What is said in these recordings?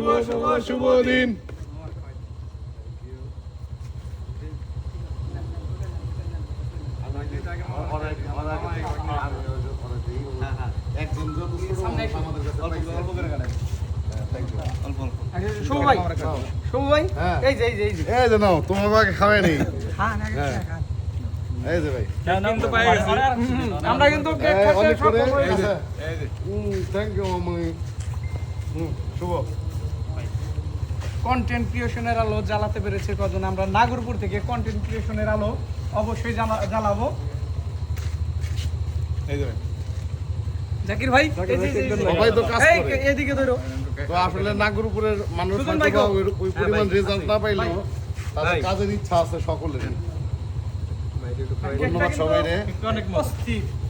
শুভ শুভ শুভ দিন। শুভ ভাই শুভ ভাই? হ্যাঁ। এই যে এই যে এই যে। এই যে নাও তোমার বাবাকে খাওয়াই নেই। হ্যাঁ না হ্যাঁ। এই যে ভাই। কিন্তু পাই গেছি আমরা কিন্তু অনেক করে থ্যাংক ইউ শুভ। কন্টেন্ট ক্রিয়েশনের আলো জ্বালাতে পেরেছে কজন? আমরা নাগরপুর থেকে কন্টেন্ট ক্রিয়েশনের আলো অবশ্যই জ্বালাবো। জাকির ভাই সবাই তো কাজ করে। এদিকে ধরো। তো আসলে নাগরপুরের মানুষ ওই পরিমাণ রেজাল্ট না পাইলেও তাদের কাজের ইচ্ছা আছে সকলের ধন্যবাদ সবাই রে অনেক অস্থির।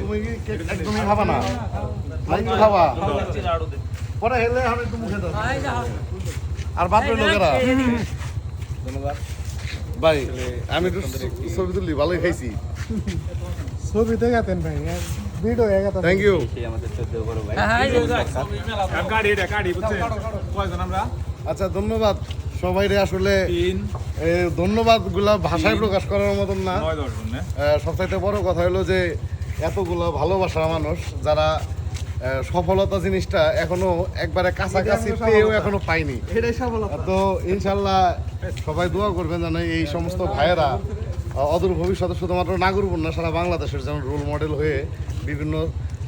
তুমি একদমই খাবা না? লাইন খাবা? পরে হেলে আমি একটু মুখে দাও আর বাপের লোকেরা ভাই আমি একটু ছবি তুলি ভালোই খাইছি। ছবি দেখাতেন ভাই ভিডিও এগাতে থ্যাংক ইউ আচ্ছা ধন্যবাদ। সবাই আসলে ধন্যবাদগুলা ভাষায় প্রকাশ করার মতন না। না সবচাইতে বড় কথা হলো যে এতগুলো ভালোবাসার মানুষ যারা সফলতা জিনিসটা এখনও একবারে কাছাকাছি পেয়েও এখনও পাইনি। তো ইনশাল্লাহ সবাই দোয়া করবেন যেন এই সমস্ত ভাইয়েরা অদূর ভবিষ্যতে শুধুমাত্র নাগরপুর না সারা বাংলাদেশের যেন রোল মডেল হয়ে বিভিন্ন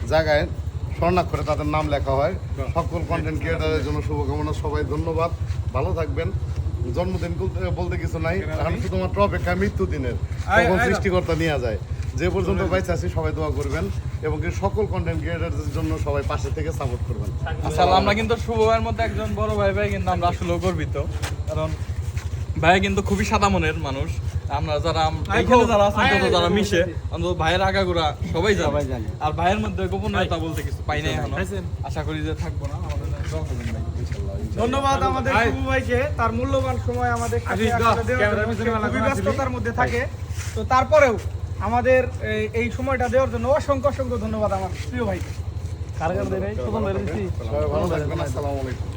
জায়গায় স্বর্ণাক্ষরে তাদের নাম লেখা হয়। সকল কন্টেন্ট ক্রিয়েটারের জন্য শুভকামনা সবাই ধন্যবাদ। ভালো থাকবেন। জন্মদিন বলতে- কিছু নাই। এখন শুধুমাত্র অপেক্ষা মৃত্যু দিনের তখন সৃষ্টিকর্তা নিয়ে যায়। যে পর্যন্ত বাইছে আছি সবাই দোয়া করবেন এবং সকল কন্টেন্ট ক্রিয়েটারদের জন্য সবাই পাশে থেকে সাপোর্ট করবেন। আসলে আমরা কিন্তু শুভ ভাইয়ের মধ্যে একজন বড় ভাই ভাই কিন্তু আমরা আসলে গর্বিত। কারণ ভাই কিন্তু খুবই সাদা মনের মানুষ। আমরা যারা এখানে যারা আছেন তত যারা মিশে অন্তত ভাইয়ের আগাগোড়া সবাই জানে। আর ভাইয়ের মধ্যে গোপনীয়তা বলতে কিছু পাই নাই এখনও। আশা করি যে থাকব না ভাই। ধন্যবাদ আমাদের শুভ ভাইকে তার মূল্যবান সময় আমাদের সাথে ব্যস্ততার মধ্যে থাকে। তো তারপরেও আমাদের এই- সময়টা দেওয়ার জন্য অসংখ্য অসংখ্য ধন্যবাদ আমার প্রিয় ভাই সবাই আসসালামু আলাইকুম।